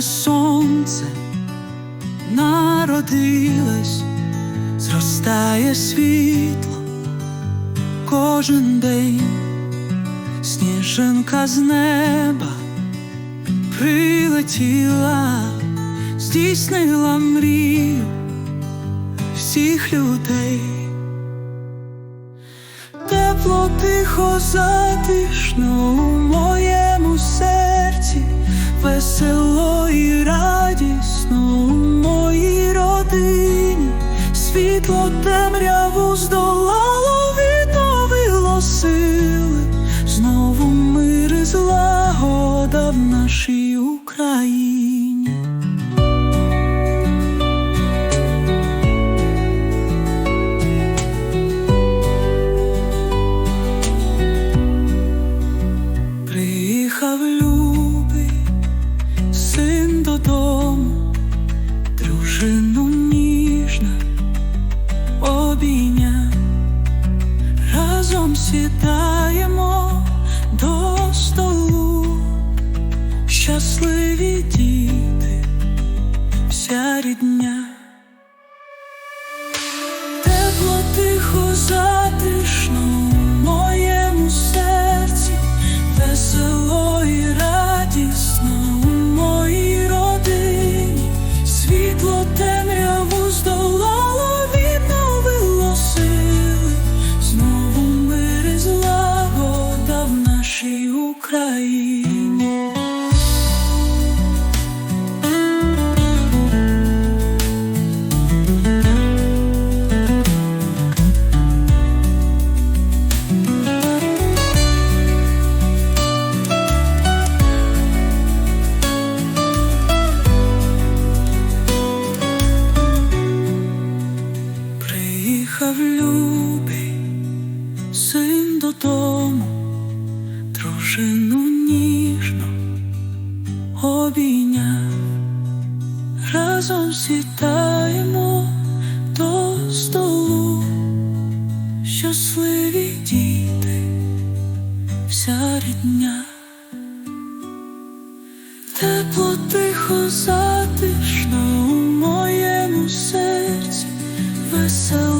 сонце народилось, зростає світло кожен день, сніжинка з неба прилетіла, здійснила мрію всіх людей. Тепло тихо затишно світло темряву здолало, відновило сили, знову мир і злагода в нашій Україні. Приїхав любий син додому, дружину ніжна обійня, разом сідаємо до столу, щасливі діти, вся рідня. Нашій Україні. Дівчину ніжно обійняв, разом світаємо до столу, щасливі діти, вся рідня, тепло тихо затишно у моєму серці. Весело.